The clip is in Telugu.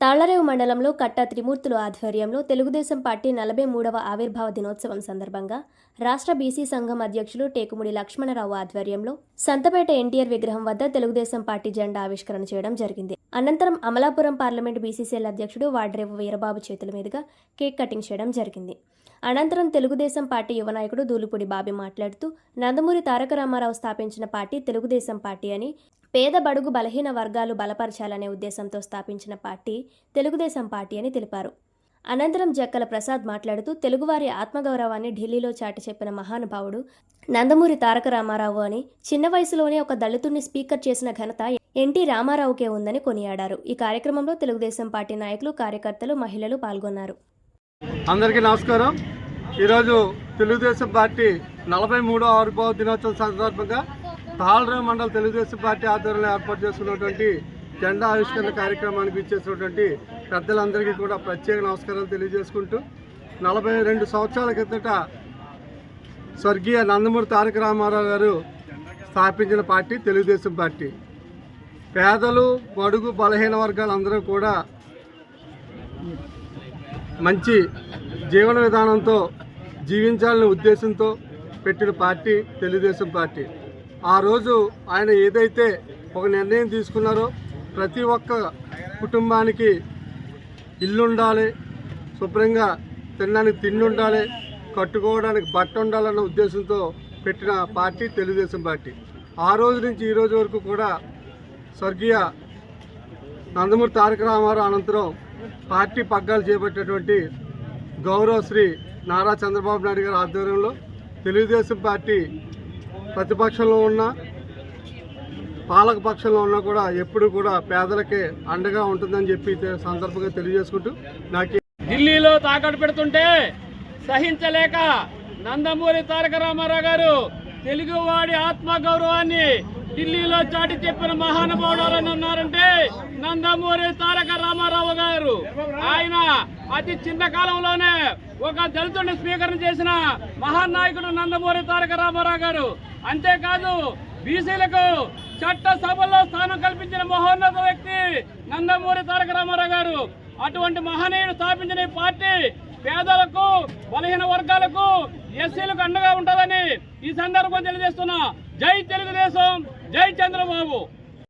తాళ్ళరేవు మండలంలో కట్టా త్రిమూర్తులు ఆధ్వర్యంలో తెలుగుదేశం పార్టీ నలభై మూడవ ఆవిర్భావ దినోత్సవం సందర్భంగా రాష్ట్ర బీసీ సంఘం అధ్యక్షులు టేకుముడి లక్ష్మణరావు ఆధ్వర్యంలో సంతపేట ఎన్టీఆర్ విగ్రహం వద్ద తెలుగుదేశం పార్టీ జెండా ఆవిష్కరణ చేయడం జరిగింది. అనంతరం అమలాపురం పార్లమెంటు బీసీసీఎల్ అధ్యక్షుడు వాడ్రేవు వీరబాబు చేతుల మీదుగా కేక్ కటింగ్ చేయడం జరిగింది. అనంతరం తెలుగుదేశం పార్టీ యువ నాయకుడు దూలుపూడి బాబి మాట్లాడుతూ నందమూరి తారక రామారావు స్థాపించిన పార్టీ తెలుగుదేశం పార్టీ అని పేద బడుగు బలహీన వర్గాలు బలపరచాలనే ఉద్దేశంతో స్థాపించిన పార్టీ తెలుగుదేశం పార్టీ అని తెలిపారు. అనంతరం జక్కల ప్రసాద్ మాట్లాడుతూ తెలుగువారి ఆత్మగౌరవాన్ని ఢిల్లీలో చాటి చెప్పిన మహానుభావుడు నందమూరి తారక రామారావు అని చిన్న వయసులోనే ఒక దళితుడిని స్పీకర్ చేసిన ఘనత ఎన్టీ రామారావుకే ఉందని కొనియాడారు. ఈ కార్యక్రమంలో తెలుగుదేశం పార్టీ నాయకులు కార్యకర్తలు మహిళలు పాల్గొన్నారు. అందరికీ నమస్కారం. ఈరోజు తెలుగుదేశం పార్టీ నలభై మూడో ఆవిర్భావ దినోత్సవం సందర్భంగా తాళరావు మండల తెలుగుదేశం పార్టీ ఆధ్వర్యంలో ఏర్పాటు చేసుకున్నటువంటి జెండా ఆవిష్కరణ కార్యక్రమానికి ఇచ్చేసినటువంటి పెద్దలందరికీ కూడా ప్రత్యేక నమస్కారాలు తెలియజేసుకుంటూ నలభై రెండు సంవత్సరాల కిందట స్వర్గీయ నందమూరి తారక రామారావు గారు స్థాపించిన పార్టీ తెలుగుదేశం పార్టీ. పేదలు బడుగు బలహీన వర్గాలందరూ కూడా మంచి జీవన విధానంతో జీవించాలనే ఉద్దేశంతో పెట్టిన పార్టీ తెలుగుదేశం పార్టీ. ఆ రోజు ఆయన ఏదైతే ఒక నిర్ణయం తీసుకున్నారో ప్రతి ఒక్క కుటుంబానికి ఇల్లు ఉండాలి శుభ్రంగా తినడానికి తిండి ఉండాలి కట్టుకోవడానికి బట్ట ఉండాలన్న ఉద్దేశంతో పెట్టిన పార్టీ తెలుగుదేశం పార్టీ. ఆ రోజు నుంచి ఈ రోజు వరకు కూడా స్వర్గీయ నందమూరి తారక రామారావు అనంతరం పార్టీ పగ్గాలు చేపట్టినటువంటి గౌరవ శ్రీ నారా చంద్రబాబు నాయుడు గారి ఆధ్వర్యంలో తెలుగుదేశం పార్టీ ప్రతిపక్షంలో ఉన్న పాలక పక్షంలో ఉన్నా కూడా ఎప్పుడు కూడా పేదలకే అండగా ఉంటుందని చెప్పి సందర్భంగా తెలియజేసుకుంటూ నాకు ఢిల్లీలో తాకట్టు పెడుతుంటే సహించలేక నందమూరి తారక రామారావు గారు తెలుగువాడి ఆత్మ గౌరవాన్ని ఢిల్లీలో చాటి చెప్పిన మహానుభావుడు ఎవరైనా ఉన్నారంటే నందమూరి తారక రామారావు గారు. ఆయన అతి చిన్న కాలంలోనే ఒక దళితుడిని స్వీకరణ చేసిన మహానాయకుడు నందమూరి తారక రామారావు గారు. అంతేకాదు బీసీలకు చట్ట సభల్లో స్థానం కల్పించిన మహోన్నత వ్యక్తి నందమూరి తారక రామారావు గారు. అటువంటి మహనీయుడు స్థాపించిన పార్టీ పేదలకు బలహీన వర్గాలకు ఎస్సీలకు అండగా ఉంటుందని ఈ సందర్భం తెలియజేస్తున్నా. జై తెలుగుదేశం! జై చంద్రబాబు.